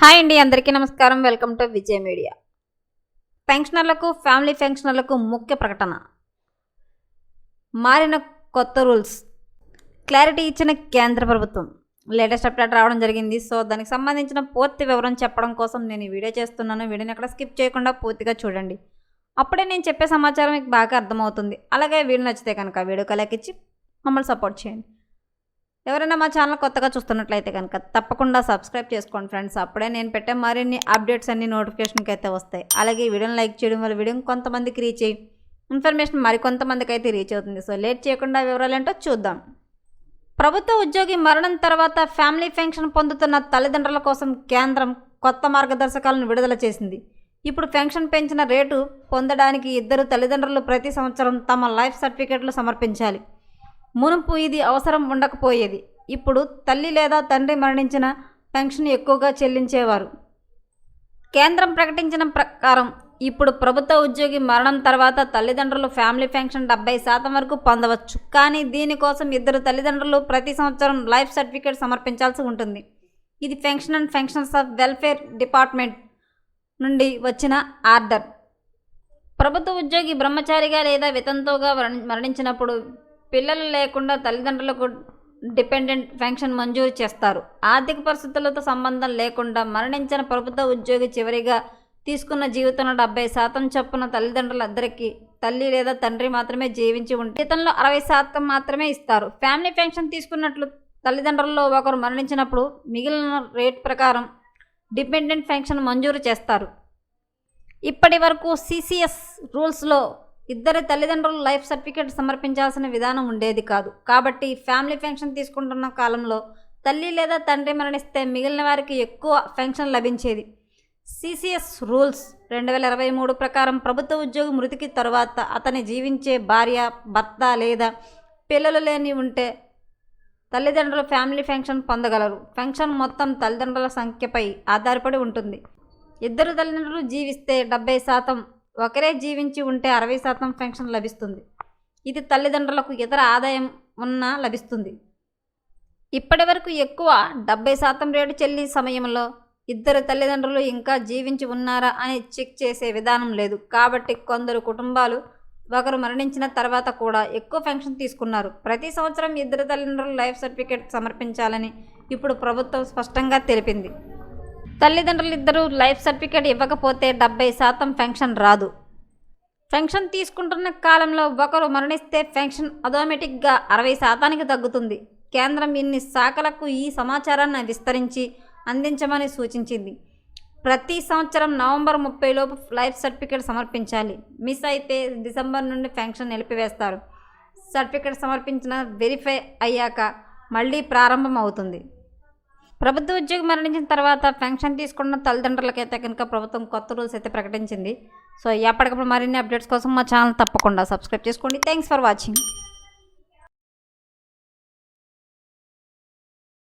Hi అండి అందరికీ నమస్కారం. Welcome to Vijay media. పెన్షనర్లకు ఫ్యామిలీ పెన్షనర్లకు ముఖ్య ప్రకటన. మారిన కొత్త రూల్స్. క్లారిటీ ఇచ్చిన కేంద్ర ప్రభుత్వం. లేటెస్ట్ అప్డేట్ రావడం జరిగింది. సో దానికి సంబంధించిన పూర్తి వివరం చెప్పడం కోసం నేను ఈ వీడియో చేస్తున్నాను. వీడియోని ఎక్కడ స్కిప్ చేయకుండా పూర్తిగా చూడండి. అప్పుడే నేను చెప్పే సమాచారం మీకు బాగా అర్థమవుతుంది. అలాగే వీడియో నచ్చితే కనుక వీడియో కలెక్ట్ ఇచ్చి మమ్మల్ని సపోర్ట్ చేయండి. ఎవరైనా మా ఛానల్ కొత్తగా చూస్తున్నట్లయితే కనుక తప్పకుండా సబ్స్క్రైబ్ చేసుకోండి ఫ్రెండ్స్. అప్పుడే నేను పెట్టే మరిన్ని అప్డేట్స్ అన్ని నోటిఫికేషన్కి అయితే వస్తాయి. అలాగే ఈ వీడియోని లైక్ చేయడం వల్ల వీడియో కొంతమందికి రీచ్ అయ్యి ఇన్ఫర్మేషన్ మరికొంతమందికి అయితే రీచ్ అవుతుంది. సో లేట్ చేయకుండా వివరాలు ఏంటో చూద్దాం. ప్రభుత్వ ఉద్యోగి మరణం తర్వాత ఫ్యామిలీ పెన్షన్ పొందుతున్న తల్లిదండ్రుల కోసం కేంద్రం కొత్త మార్గదర్శకాలను విడుదల చేసింది. ఇప్పుడు పెన్షన్ పెంచిన రేటు పొందడానికి ఇద్దరు తల్లిదండ్రులు ప్రతి సంవత్సరం తమ లైఫ్ సర్టిఫికేట్లు సమర్పించాలి. మునుపు ఇది అవసరం ఉండకపోయేది. ఇప్పుడు తల్లి లేదా తండ్రి మరణించిన పెన్షన్ ఎక్కువగా చెల్లించేవారు. కేంద్రం ప్రకటించిన ప్రకారం ఇప్పుడు ప్రభుత్వ ఉద్యోగి మరణం తర్వాత తల్లిదండ్రులు ఫ్యామిలీ పెన్షన్ డెబ్బై శాతం వరకు పొందవచ్చు. కానీ దీనికోసం ఇద్దరు తల్లిదండ్రులు ప్రతి సంవత్సరం లైఫ్ సర్టిఫికేట్ సమర్పించాల్సి ఉంటుంది. ఇది pension and pensions of welfare department నుండి వచ్చిన ఆర్డర్. ప్రభుత్వ ఉద్యోగి బ్రహ్మచారిగా లేదా వితంతువుగా మరణించినప్పుడు పిల్లలు లేకుండా తల్లిదండ్రులకు డిపెండెంట్ పెన్షన్ మంజూరు చేస్తారు. ఆర్థిక పరిస్థితులతో సంబంధం లేకుండా మరణించిన ప్రభుత్వ ఉద్యోగి చివరిగా తీసుకున్న జీవితంలో డెబ్బై శాతం చొప్పున తల్లిదండ్రులందరికీ తల్లి లేదా తండ్రి మాత్రమే జీవించి ఉంటే జీతంలో అరవై శాతం మాత్రమే ఇస్తారు. ఫ్యామిలీ పెన్షన్ తీసుకున్నట్లు తల్లిదండ్రుల్లో ఒకరు మరణించినప్పుడు మిగిలిన రేట్ ప్రకారం డిపెండెంట్ పెన్షన్ మంజూరు చేస్తారు. ఇప్పటి వరకు సిసిఎస్ రూల్స్లో ఇద్దరి తల్లిదండ్రులు లైఫ్ సర్టిఫికేట్ సమర్పించాల్సిన విధానం ఉండేది కాదు. కాబట్టి ఫ్యామిలీ పెన్షన్ తీసుకుంటున్న కాలంలో తల్లి లేదా తండ్రి మరణిస్తే మిగిలిన వారికి ఎక్కువ పెన్షన్ లభించేది. సిసిఎస్ రూల్స్ రెండు వేల ఇరవై మూడు ప్రకారం ప్రభుత్వ ఉద్యోగి మృతికి తరువాత అతని జీవించే భార్య భర్త లేదా పిల్లలు లేని ఉంటే తల్లిదండ్రులు ఫ్యామిలీ పెన్షన్ పొందగలరు. పెన్షన్ మొత్తం తల్లిదండ్రుల సంఖ్యపై ఆధారపడి ఉంటుంది. ఇద్దరు తల్లిదండ్రులు జీవిస్తే డెబ్బై శాతం ఒకరే జీవించి ఉంటే అరవై శాతం పెన్షన్ లభిస్తుంది. ఇది తల్లిదండ్రులకు ఇతర ఆదాయం ఉన్నా లభిస్తుంది. ఇప్పటి వరకు ఎక్కువ డెబ్బై శాతం రేటు చెల్లి సమయంలో ఇద్దరు తల్లిదండ్రులు ఇంకా జీవించి ఉన్నారా అని చెక్ చేసే విధానం లేదు. కాబట్టి కొందరు కుటుంబాలు ఒకరు మరణించిన తర్వాత కూడా ఎక్కువ పెన్షన్ తీసుకున్నారు. ప్రతి సంవత్సరం ఇద్దరు తల్లిదండ్రులు లైఫ్ సర్టిఫికేట్ సమర్పించాలని ఇప్పుడు ప్రభుత్వం స్పష్టంగా తెలిపింది. తల్లిదండ్రులు ఇద్దరు లైఫ్ సర్టిఫికేట్ ఇవ్వకపోతే డెబ్బై శాతం పెన్షన్ రాదు. పెన్షన్ తీసుకుంటున్న కాలంలో ఒకరు మరణిస్తే పెన్షన్ ఆటోమేటిక్గా అరవై శాతానికి తగ్గుతుంది. కేంద్రం ఇన్ని శాఖలకు ఈ సమాచారాన్ని విస్తరించి అందించమని సూచించింది. ప్రతి సంవత్సరం నవంబర్ ముప్పై లోపు లైఫ్ సర్టిఫికేట్ సమర్పించాలి. మిస్ అయితే డిసెంబర్ నుండి పెన్షన్ నిలిపివేస్తారు. సర్టిఫికేట్ సమర్పించిన వెరిఫై అయ్యాక మళ్ళీ ప్రారంభం అవుతుంది ప్రభుత్వ ఉద్యోగి మరణించిన తర్వాత పెన్షన్ తీసుకున్న తల్లిదండ్రులకైతే కనుక ప్రభుత్వం కొత్త రూల్స్ అయితే ప్రకటించింది. సో ఎప్పటికప్పుడు మరిన్ని అప్డేట్స్ కోసం మా ఛానల్ తప్పకుండా సబ్స్క్రైబ్ చేసుకోండి. Thanks for watching